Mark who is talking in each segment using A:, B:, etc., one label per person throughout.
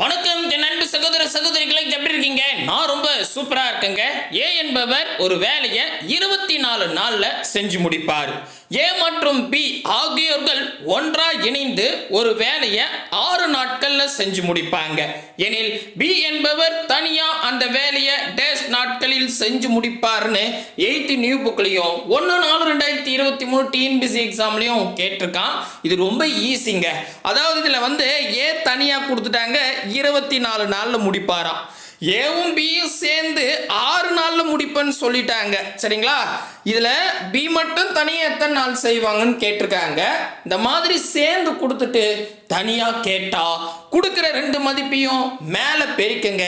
A: வணக்கம் என் அன்பு சகோதர சகோதரிகளை எப்படி இருக்கீங்க? நான் ரொம்ப சூப்பரா இருக்கேங்க. ஏ என்பவர் ஒரு வேலையை இருபத்தி நாலு நாள்ல செஞ்சு முடிப்பார். ஏ மற்றும் பி ஆகியோர்கள் ஒன்றா இணைந்து ஒரு வேலையை ஆறு நாட்களில் செஞ்சு முடிப்பாங்க. எனில் பி என்பவர் தனியா அந்த வேலையை டேஸ் நாட்களில் செஞ்சு முடிப்பார்னு எயித்து நியூ புக்லையும் ஒன்று நாலு ரெண்டாயிரத்தி இருபத்தி மூணு டிஎன்பிசி எக்ஸாம்லையும் கேட்டிருக்கான். இது ரொம்ப ஈஸிங்க. அதாவது இதில் வந்து ஏ தனியாக கொடுத்துட்டாங்க இருபத்தி நாலு நாளில் முடிப்பாராம். ஏவும் பியும் சேர்ந்து ஆறு நாளில் முடிப்பேன்னு சொல்லிட்டாங்க. சரிங்களா? இதில் பி மட்டும் தனியாக எத்தனை நாள் செய்வாங்கன்னு கேட்டிருக்காங்க. இந்த மாதிரி சேர்ந்து கொடுத்துட்டு தனியாக கேட்டா கொடுக்குற ரெண்டு மதிப்பையும் மேலே பெருக்குங்க.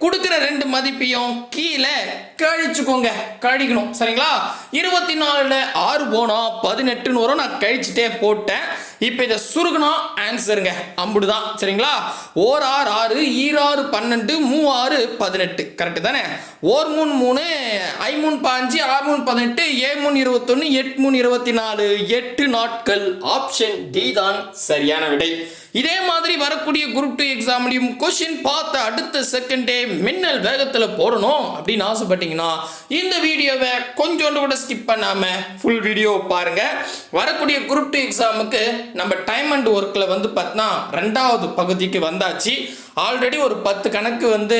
A: கொடுக்குற ரெண்டு மதிப்பையும் கீழே கழிச்சுக்கோங்க. கழிக்கணும். சரிங்களா? இருபத்தி நாலில் ஆறு போனால் பதினெட்டுன்னு வரும். நான் கழிச்சுட்டே போட்டேன். இப்போ இதை சுருக்கணும் ஆன்சருங்க அம்புடுதான். சரிங்களா? ஓர் ஆறு ஆறு ஈராறு பன்னெண்டு மூ ஆறு பதினெட்டு. கரெக்டு தானே? ஓர் மூணு மூணு ஐ மூணு பாஞ்சு ஆறு மூணு பதினெட்டு ஏ மூணு இருபத்தொன்று எட்டு மூணு இருபத்தி நாலு எட்டு நாட்கள். ஆப்ஷன் டி தான் சரியான விடை. இதே மாதிரி வரக்கூடிய குரூப் டூ எக்ஸாம்லையும் கொஷின் பார்த்த அடுத்த செகண்டே மின்னல் வேகத்தில் போடணும் அப்படின்னு ஆசைப்பட்டீங்கன்னா இந்த வீடியோவை கொஞ்சோண்டு கூட ஸ்கிப் பண்ணாமல் ஃபுல் வீடியோ பாருங்க. வரக்கூடிய குரூப் டூ எக்ஸாமுக்கு நம்ம டைம் அண்ட் ஒர்க்கில் வந்து பார்த்தா ரெண்டாவது பகுதிக்கு வந்தாச்சு. ஆல்ரெடி ஒரு பத்து கணக்கு வந்து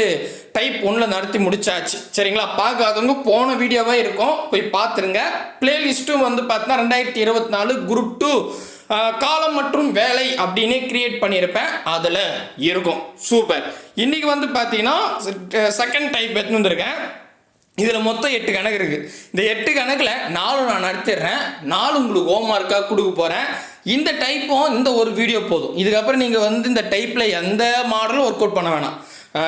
A: டைப் ஒன்றில் நடத்தி முடிச்சாச்சு. சரிங்களா? பார்க்காதவங்க போன வீடியோவாக இருக்கும். போய் பார்த்துருங்க. பிளேலிஸ்ட்டும் வந்து பார்த்தா ரெண்டாயிரத்தி இருபத்தி நாலு குரூப் டூ காலம் மற்றும் வேலை அப்படின்னு கிரியேட் பண்ணியிருப்பேன். அதில் இருக்கும். சூப்பர் இன்னைக்கு வந்து பார்த்தீங்கன்னா செகண்ட் டைப் எடுத்துன்னு வந்திருக்கேன். இதில் மொத்தம் எட்டு கணக்கு இருக்குது இந்த எட்டு கணக்கில் நாலு நான் நடத்திடுறேன். நாலு உங்களுக்கு ஹோம்ஒர்க்காக கொடுக்க போகிறேன் இந்த டைப்பும் இந்த ஒரு வீடியோ போதும். இதுக்கப்புறம் நீங்கள் வந்து இந்த டைப்பில் எந்த மாடலும் ஒர்க் அவுட் பண்ண வேணாம்.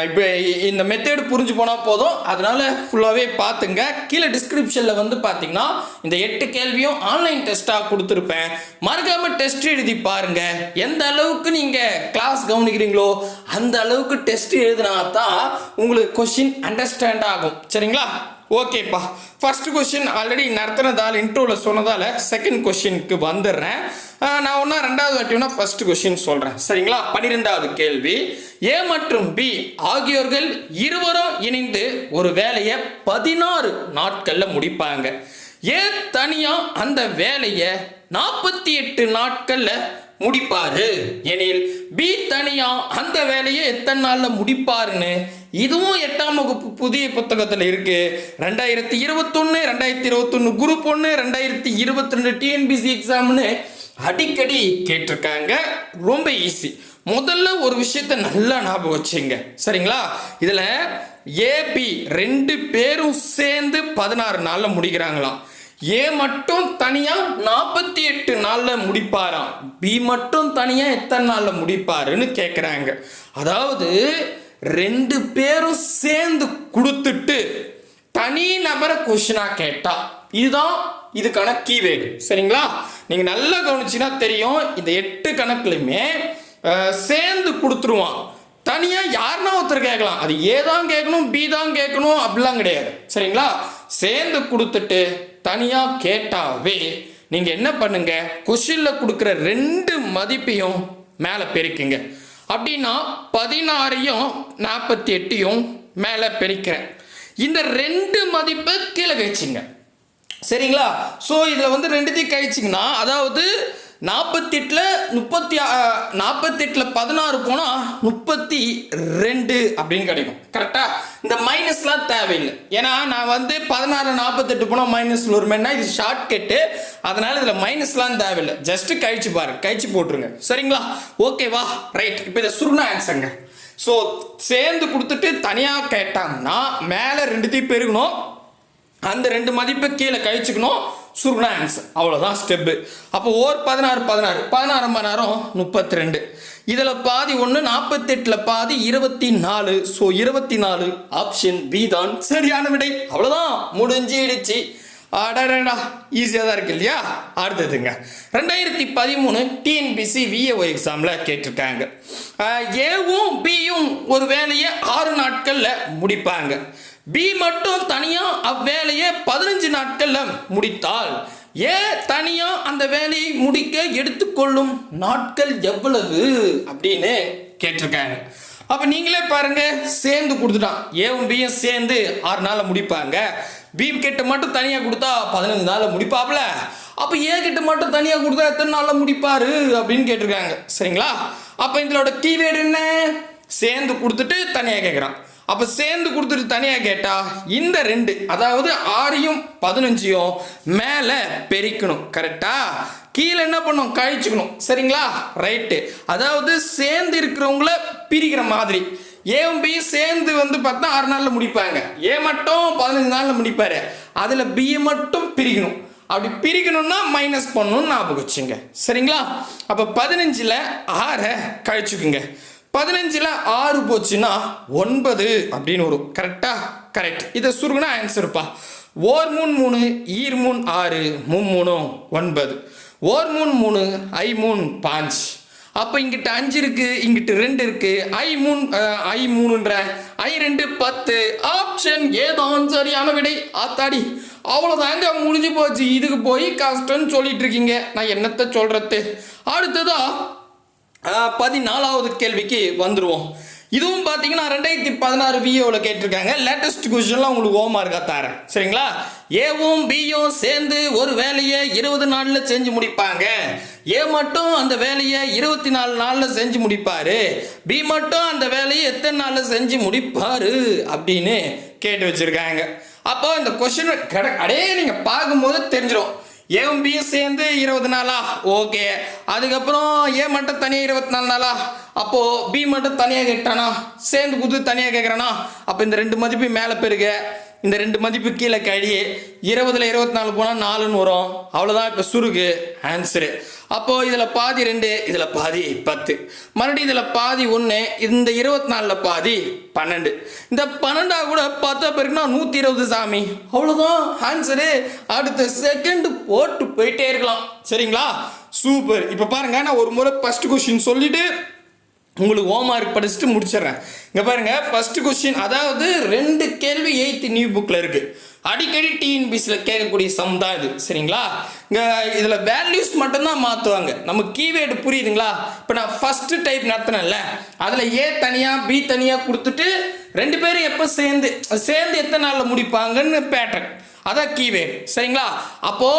A: இப்போ இந்த மெத்தேடு புரிஞ்சு போனால் போதும். அதனால் ஃபுல்லாகவே பார்த்துங்க கீழே டிஸ்கிரிப்ஷனில் வந்து பார்த்தீங்கன்னா இந்த எட்டு கேள்வியும் ஆன்லைன் டெஸ்ட்டாக கொடுத்துருப்பேன். மறக்காமல் டெஸ்ட் எழுதி பாருங்கள் எந்த அளவுக்கு நீங்கள் கிளாஸ் கவனிக்கிறீங்களோ அந்த அளவுக்கு டெஸ்ட் எழுதினா தான் உங்களுக்கு கொஷின் அண்டர்ஸ்டாண்ட் ஆகும். சரிங்களா? ஓகேப்பா ஃபர்ஸ்ட் கொஷின் ஆல்ரெடி நடத்தினதால் இன்ட்ரோவில் சொன்னதால் செகண்ட் கொஷினுக்கு வந்துடுறேன். நான் ஒன்றா ரெண்டாவது வாட்டினா ஃபர்ஸ்ட் கொஷின் சொல்கிறேன் சரிங்களா? பன்னிரெண்டாவது கேள்வி. ஏ மற்றும் பி ஆகியோர்கள் இருவரும் இணைந்து ஒரு வேலையை பதினாறு நாட்களில் முடிப்பாங்க. ஏ தனியாக அந்த வேலையை நாற்பத்தி எட்டு நாட்களில் முடிப்பாரு. எனில் பி தனியா அந்த வேலையை எத்தனை நாள்ல முடிப்பாருன்னு இதுவும் எட்டாம் வகுப்பு புதிய புத்தகத்தில் இருக்கு. ரெண்டாயிரத்தி இருபத்தொன்னு ரெண்டாயிரத்தி இருபத்தொன்னு குரூப் ஒன்று ரெண்டாயிரத்தி இருபத்தி ரெண்டு டிஎன்பிசி எக்ஸாம்னு அடிக்கடி கேட்டிருக்காங்க. ரொம்ப ஈஸி முதல்ல ஒரு விஷயத்த நல்லா ஞாபகம் வச்சுங்க. சரிங்களா? இதில் ஏபி ரெண்டு பேரும் சேர்ந்து பதினாறு நாளில் முடிக்கிறாங்களாம். ஏ மட்டும் தனியா நாற்பத்தி எட்டு நாள்ல முடிப்பாராம். பி மட்டும் தனியா எத்தனை நாள்ல முடிப்பாருன்னு கேக்குறாங்க. அதாவது ரெண்டு பேரும் சேர்ந்து கொடுத்துட்டு தனி நபரை கொஷினா கேட்டா. இதுதான் இதுக்கான கீவேர்டு சரிங்களா? நீங்கள் நல்லா கவனிச்சுன்னா தெரியும் இந்த எட்டு கணக்குலையுமே சேர்ந்து கொடுத்துருவான். தனியாக யாருன்னா ஒருத்தர் கேட்கலாம். அது ஏ தான் கேட்கணும் பி தான் கேட்கணும் அப்படிலாம் கிடையாது. சரிங்களா? சேர்ந்து கொடுத்துட்டு தனியாக கேட்டாவே நீங்கள் என்ன பண்ணுங்க? கொஷினில் கொடுக்குற ரெண்டு மதிப்பையும் மேலே பெருக்குங்க. அப்படின்னா பதினாறையும் நாற்பத்தி எட்டையும் மேலே பெருக்கிறேன். இந்த ரெண்டு மதிப்பை கீழே வச்சுங்க சரிங்களா? ஸோ இதில் வந்து ரெண்டுத்தையும் கழிச்சிங்கன்னா அதாவது நாற்பத்தெட்டில் முப்பத்தி நாற்பத்தெட்டில் பதினாறு போனால் முப்பத்தி ரெண்டு அப்படின்னு கிடைக்கும். கரெக்டாக இந்த மைனஸ்லாம் தேவையில்லை. ஏன்னா நான் வந்து பதினாறு நாற்பத்தெட்டு போனால் மைனஸ் வருமேனா இது ஷார்ட் கட்டு அதனால் இதில் மைனஸ்லாம் தேவையில்லை. ஜஸ்ட்டு கழிச்சு பாருங்க கழிச்சு போட்டுருங்க. சரிங்களா? ஓகேவா ரைட் இப்போ இதை சுருணா ஆன்சருங்க ஸோ சேர்ந்து கொடுத்துட்டு தனியாக கேட்டாங்கன்னா மேலே ரெண்டுத்தையும் பெருகணும். அந்த ரெண்டு மதிப்பை கீழே கழிச்சுக்கணும். சுருணான்ஸ் ஆன்சர் அவ்வளோதான் ஸ்டெப்பு அப்போ ஓர் பதினாறு பதினாறு. பதினாறு மணி நேரம் முப்பத்தி ரெண்டு இதில் பாதி ஒன்று நாற்பத்தெட்டில் பாதி இருபத்தி நாலு ஸோ இருபத்தி நாலு ஆப்ஷன் பி தான் சரியான விடை. அவ்வளோதான் முடிஞ்சிடுச்சு. அடடா ஈஸியாக தான் இருக்கு இல்லையா? அடுத்ததுங்க. ரெண்டாயிரத்தி பதிமூணு டிஎன்பிசி விஏஓ எக்ஸாமில் கேட்டிருக்காங்க. ஏவும் பியும் ஒரு வேலையை ஆறு நாட்களில் முடிப்பாங்க. பி மட்டும் தனியா அவ்வேலையை பதினஞ்சு நாட்கள்ல முடித்தால் ஏ தனியா அந்த வேலையை முடிக்க எடுத்துக்கொள்ளும் நாட்கள் எவ்வளவு? அப்படின்னு கேட்டிருக்காங்க அப்போ நீங்களே பாருங்க சேர்ந்து கொடுத்துட்டான். ஏவும் பியும் சேர்ந்து ஆறு நாளில் முடிப்பாங்க. பி கிட்ட மட்டும் தனியாக கொடுத்தா பதினஞ்சு நாளில் முடிப்பாப்ல? அப்போ ஏ கிட்ட மட்டும் தனியாக கொடுத்தா எத்தனை நாளில் முடிப்பாரு? அப்படின்னு கேட்டிருக்காங்க. சரிங்களா? அப்போ இதோட கீவேர்டு என்ன? சேர்ந்து கொடுத்துட்டு தனியாக கேட்குறான் அப்போ சேர்ந்து கொடுத்துட்டு தனியாக கேட்டால் இந்த ரெண்டு அதாவது ஆறையும் பதினஞ்சையும் மேலே பெருக்கணும் கரெக்டாக கீழே என்ன பண்ணும்? கழிச்சுக்கணும். சரிங்களா? ரைட்டு அதாவது சேர்ந்து இருக்கிறவங்கள பிரிக்கிற மாதிரி. ஏவும் பி சேர்ந்து வந்து பார்த்தா ஆறு நாளில் முடிப்பாங்க. ஏ மட்டும் பதினஞ்சு நாளில் முடிப்பார். அதில் பிஏ மட்டும் பிரிக்கணும். அப்படி பிரிக்கணும்னா மைனஸ் பண்ணணும்னு ஞாபகம் வச்சுங்க. சரிங்களா? அப்போ பதினஞ்சில் ஆறை கழிச்சுக்குங்க. பதினஞ்சில் ஆறு போச்சுன்னா ஒன்பது அப்படின்னு வரும். கரெக்டா கரெக்ட் இதை சுருகுனா ஆன்சர்ப்பா ஓர் மூணு மூணு ஈர் மூணு ஆறு மூணு மூணு ஒன்பது. ஓர் மூணு மூணு ஐ மூணு பாஞ்ச். அப்போ இங்கிட்ட அஞ்சு இருக்கு இங்கிட்ட ரெண்டு இருக்கு. ஐ மூணு ஐ மூணுன்ற ஐ ரெண்டு பத்து. ஆப்ஷன் ஏதான் சரியான விடை. ஆத்தாடி அவ்வளோதாங்க முடிஞ்சு போச்சு. இதுக்கு போய் கஷ்டம்னு சொல்லிட்டு இருக்கீங்க. நான் என்னத்த சொல்றது? அடுத்ததா பதினாலாவது கேள்விக்கு வந்துடுவோம் இதுவும் பார்த்தீங்கன்னா ரெண்டாயிரத்தி பதினாறு விஏவில் கேட்டிருக்காங்க. லேட்டஸ்ட் கொஸ்டின்லாம் உங்களுக்கு ஓமா இருக்கா தரேன். சரிங்களா? ஏவும் பியும் சேர்ந்து ஒரு வேலையை இருபது நாளில் செஞ்சு முடிப்பாங்க. ஏ மட்டும் அந்த வேலையை இருபத்தி நாலு நாளில் செஞ்சு முடிப்பார். பி மட்டும் அந்த வேலையை எத்தனை நாளில் செஞ்சு முடிப்பார் அப்படின்னு கேட்டு வச்சுருக்காங்க. அப்போ இந்த கொஸ்டின் கிட அடையே நீங்கள் பார்க்கும்போது தெரிஞ்சிடும் ஏவும் பியும் சேர்ந்து இருபது நாளா? ஓகே அதுக்கப்புறம் ஏ மட்டும் தனியாக இருபத்தி நாலு நாளா? அப்போது பி மட்டும் தனியாக கேட்டானா? சேர்ந்து புது தனியாக கேட்குறானா அப்போ இந்த ரெண்டு மதிப்பு மேலே பெருக இந்த ரெண்டு மதிப்பு கீழே கழி இருபதுல இருபத்தி நாலு போனால் நாலுன்னு வரும். அவ்வளோதான் இப்போ சுருகு ஆன்சரு அப்போது இதில் பாதி ரெண்டு இதில் பாதி பத்து. மறுபடியும் இதில் பாதி ஒன்று இந்த இருபத்தி நாலில் பாதி பன்னெண்டு. இந்த பன்னெண்டா கூட பத்தா பேருக்குன்னா நூற்றி இருபது சாமி. அவ்வளோதான் ஆன்சரு அடுத்த செகண்ட் போட்டு போயிட்டே இருக்கலாம். சரிங்களா? சூப்பர் இப்போ பாருங்க நான் ஒரு முறை ஃபஸ்ட்டு கொஷின் சொல்லிவிட்டு உங்களுக்கு ஹோம்ஒர்க் படிச்சுட்டு முடிச்சிடுறேன். இங்கே பாருங்க ஃபஸ்ட்டு கொஸ்டின் அதாவது ரெண்டு கேள்வி எயித்து நியூ புக்கில் இருக்குது அடிக்கடி டிஎன்பிசியில் கேட்கக்கூடிய சம் தான் இது சரிங்களா? இங்கே இதில் வேல்யூஸ் மட்டும்தான் மாற்றுவாங்க நம்ம கீவேர்டு புரியுதுங்களா? இப்போ நான் ஃபஸ்ட்டு டைப் நடத்தினேன்ல அதில் ஏ தனியாக பி தனியாக கொடுத்துட்டு ரெண்டு பேரும் எப்போ சேர்ந்து சேர்ந்து எத்தனை நாளில் முடிப்பாங்கன்னு பேட்டர்ன் அதான் கீவே சரிங்களா? அப்போ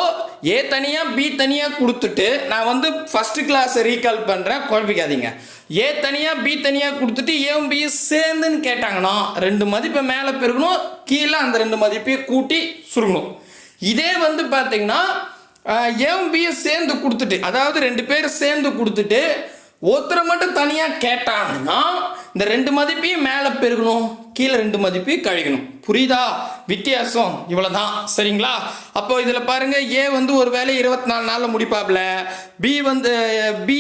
A: ஏ தனியா பி தனியா கொடுத்துட்டு நான் வந்து ஃபர்ஸ்ட் கிளாஸ் ரீகால் பண்றேன். குழப்பிக்காதீங்க. ஏ தனியா பி தனியா கொடுத்துட்டு ஏவும் பி சேர்ந்துன்னு கேட்டாங்கன்னா ரெண்டு மதிப்பை மேலே பெருகணும் கீழே அந்த ரெண்டு மதிப்பையும் கூட்டி சுருங்கணும். இதே வந்து பார்த்தீங்கன்னா ஏவும் பியும் சேர்ந்து கொடுத்துட்டு அதாவது ரெண்டு பேரும் சேர்ந்து கொடுத்துட்டு ஒருத்தரை மட்டும் தனியாக கேட்டாங்கன்னா இந்த ரெண்டு மதிப்பையும் மேலே பெருகணும் கீழே ரெண்டு மதிப்பையும் கழிக்கணும். புரியுதா? வித்தியாசம். இவ்வளோதான் சரிங்களா? அப்போ இதில் பாருங்கள் ஏ வந்து ஒரு வேலை இருபத்தி நாலு நாளில் முடிப்பாப்ல பி வந்து பி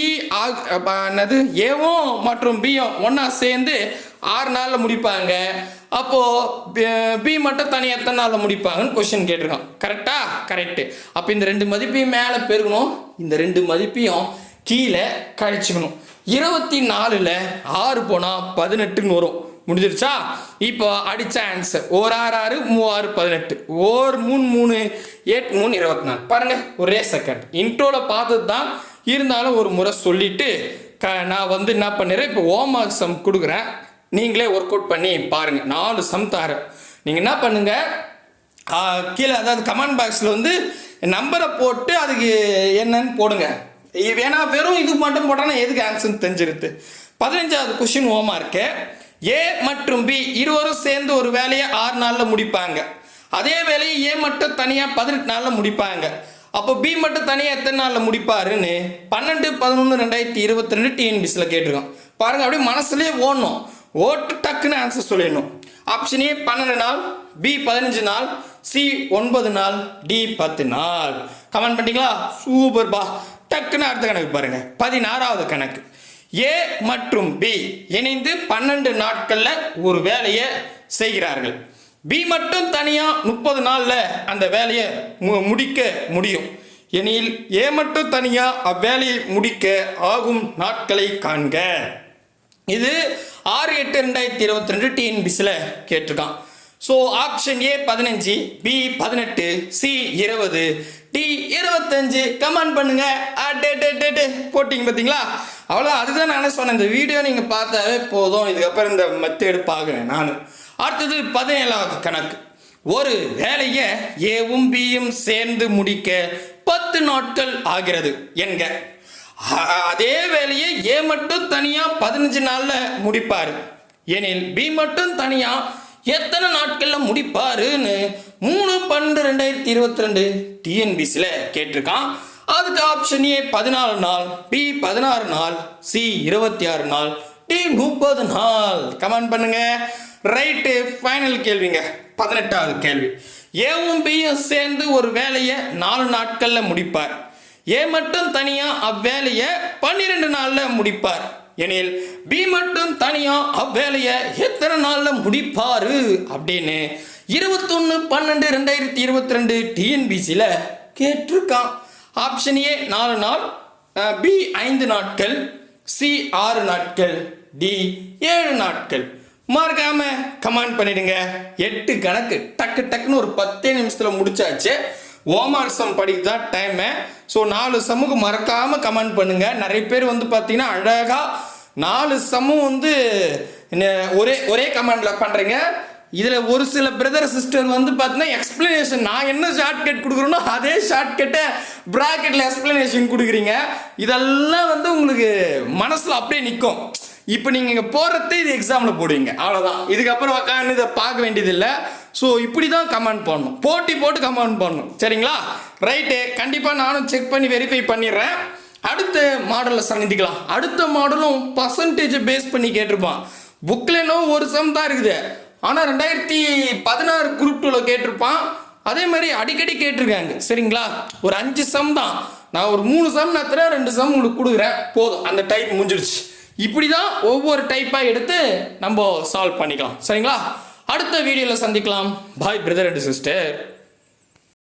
A: என்னது? ஏவும் மற்றும் பியும் ஒன்றா சேர்ந்து ஆறு நாளில் முடிப்பாங்க. அப்போது பி மட்டும் தனி எத்தனை நாளில் முடிப்பாங்கன்னு கொஷின் கேட்டிருக்கான். கரெக்டாக கரெக்டு அப்போ இந்த ரெண்டு மதிப்பையும் மேலே பெருகணும். இந்த ரெண்டு மதிப்பையும் கீழே கழிச்சுக்கணும். இருபத்தி நாலில் ஆறு போனால் பதினெட்டுன்னு வரும். முடிஞ்சிருச்சா? இப்போ அடித்த ஆன்சர் ஓர் ஆறு ஆறு மூவாறு பதினெட்டு. ஓர் மூணு மூணு எட்டு மூணு இருபத்தி நாலு பாருங்கள் ஒரே செகண்ட் இன்ட்ரோவில் பார்த்தது தான் இருந்தாலும் ஒரு முறை சொல்லிவிட்டு க நான் வந்து என்ன பண்ணிடுறேன்? இப்போ ஹோம்ஒர்க் சம் கொடுக்குறேன். நீங்களே ஒர்க் அவுட் பண்ணி பாருங்கள் நாலு சம் தரேன். நீங்கள் என்ன பண்ணுங்கள் கீழே அதாவது கமெண்ட் பாக்ஸில் வந்து நம்பரை போட்டு அதுக்கு என்னன்னு போடுங்க. ஏன்னா வெறும் இது மட்டும் போட்டால் எதுக்கு ஆன்சர் தெரிஞ்சிருது. பதினஞ்சாவது கொஷின் ஓமா இருக்கு. ஏ மற்றும் பி இருவரும் சேர்ந்து ஒரு வேலையை ஆறு நாளில் முடிப்பாங்க. அதே வேலையை ஏ மட்டும் தனியாக பதினெட்டு நாளில் முடிப்பாங்க. அப்போ பி மட்டும் தனியாக எத்தனை நாளில் முடிப்பாருன்னு பன்னெண்டு பதினொன்று ரெண்டாயிரத்தி இருபத்தி ரெண்டு டிஎன்பிசியில் கேட்டிருக்கோம். பாருங்க அப்படியே மனசுலேயே ஓடணும். ஓட்டு டக்குன்னு ஆன்சர் சொல்லிடணும். ஆப்ஷன் ஏ பன்னெண்டு நாள் பி பதினஞ்சு நாள் சி ஒன்பது நாள் டி பத்து நாள். கமெண்ட் பண்ணிட்டீங்களா? சூப்பர் பா டக்குன்னு அடுத்த கணக்கு பாருங்க. பதினாறாவது கணக்கு. ஏ மற்றும் பி இணைந்து பன்னெண்டு நாட்களில் ஒரு வேலையை செய்கிறார்கள். பி மட்டும் தனியாக முப்பது நாளில் அந்த வேலையை மு- முடிக்க முடியும். எனில் ஏ மட்டும் தனியாக அவ்வேலையை முடிக்க ஆகும் நாட்களை காண்க. இது ஆறு எட்டு ரெண்டாயிரத்தி இருபத்தி ரெண்டு டிஎன்பிசியில் கேட்டிருக்கான். ஸோ ஆப்ஷன் ஏ பதினஞ்சு பி பதினெட்டு சி இருபது டி இருபத்தஞ்சு. கமெண்ட் பண்ணுங்க. டே போட்டிங்க பார்த்தீங்களா? அவ்வளோ அதுதான் நானே சொன்னேன். இந்த வீடியோ நீங்கள் பார்த்தாவே போதும். இதுக்கப்புறம் இந்த மெத்தேடு பார்க்குறேன் நான். அடுத்தது பதினேழாவது கணக்கு. ஒரு வேலையை ஏவும் பியும் சேர்ந்து முடிக்க பத்து நாட்கள் ஆகிறது. என்க. அதே வேலையை ஏ மட்டும் தனியாக பதினஞ்சு நாளில் முடிப்பார். எனில் பி மட்டும் தனியாக எத்தனை நாட்களில் முடிப்பாருன்னு மூணு பன்னெண்டு ரெண்டாயிரத்தி இருபத்தி ரெண்டு டிஎன்பிசியில் கேட்டிருக்கான். அதுக்கு ஆப்ஷன் ஏ பதினாலு நாள் பி பதினாறு நாள் சி இருபத்தி ஆறு நாள் டி முப்பது நாள். கமெண்ட் பண்ணுங்க. ரைட்டு ஃபைனல் கேள்விங்க. பதினெட்டாவது கேள்வி. ஏவும் பியும் சேர்ந்து ஒரு வேலையை நாலு நாட்களில் முடிப்பார். ஏ மட்டும் தனியாக அவ்வேலையை பன்னிரெண்டு நாளில் முடிப்பார். எனில் பி மட்டும் தனியா அவ்வேலையை எத்தனை நாள்ல முடிப்பாரு? அப்படின்னு இருபத்தொன்னு பன்னெண்டு ரெண்டாயிரத்தி இருபத்தி ரெண்டு டிஎன்பிசியில் கேட்டிருக்கான். ஆப்ஷன் ஏ நாலு நாள். பி ஐந்து நாட்கள். சி ஆறு நாட்கள். டி ஏழு நாட்கள். மறக்காம கமெண்ட் பண்ணிடுங்க. எட்டு கணக்கு. டக்கு டக்குன்னு ஒரு பத்தே நிமிஷத்தில் முடிச்சாச்சு. ஓமார் சம் படிக்க தான் டைமு ஸோ நாலு சம்முக்கு மறக்காமல் கமெண்ட் பண்ணுங்கள் நிறைய பேர் வந்து பார்த்தீங்கன்னா அழகாக நாலு சம்மும் வந்து ஒரே ஒரே கமெண்டில் பண்ணுறீங்க இதில் ஒரு சில பிரதர் சிஸ்டர் வந்து பார்த்தீங்கன்னா எக்ஸ்பிளனேஷன் நான் என்ன ஷார்ட்கட் கொடுக்குறேனோ அதே ஷார்ட்கட்டை ப்ராக்கெட்டில் எக்ஸ்பிளனேஷன் கொடுக்குறீங்க. இதெல்லாம் வந்து உங்களுக்கு மனசில் அப்படியே நிற்கும் இப்போ நீங்கள் இங்கே போடுறதே இது எக்ஸாமில் போடுவீங்க. அவ்வளோதான் இதுக்கப்புறம் உட்காந்து இதை பார்க்க வேண்டியதில்லை. ஸோ இப்படி தான் கமெண்ட் பண்ணணும் போட்டி போட்டு கமெண்ட் பண்ணணும் சரிங்களா? ரைட்டு கண்டிப்பாக நானும் செக் பண்ணி வெரிஃபை பண்ணிடுறேன். அடுத்த மாடலில் சந்திக்கலாம். அடுத்த மாடலும் பர்சன்டேஜை பேஸ் பண்ணி கேட்டிருப்பான். புக்கில் ஒரு சம் தான் இருக்குது. ஆனால் ரெண்டாயிரத்தி பதினாறு குரூப் டூவில் கேட்டிருப்பான். அதே மாதிரி அடிக்கடி கேட்டிருக்காங்க. சரிங்களா? ஒரு அஞ்சு சம் தான். நான் ஒரு மூணு சம் நான் ரெண்டு சம் உங்களுக்கு கொடுக்குறேன். போதும். அந்த டைப் முடிஞ்சிருச்சு. இப்படி தான் ஒவ்வொரு டைப்பாக எடுத்து நம்ம சால்வ் பண்ணிக்கலாம். சரிங்களா? அடுத்த வீடியோவில் சந்திக்கலாம். பாய் பிரதர் அண்ட் சிஸ்டர்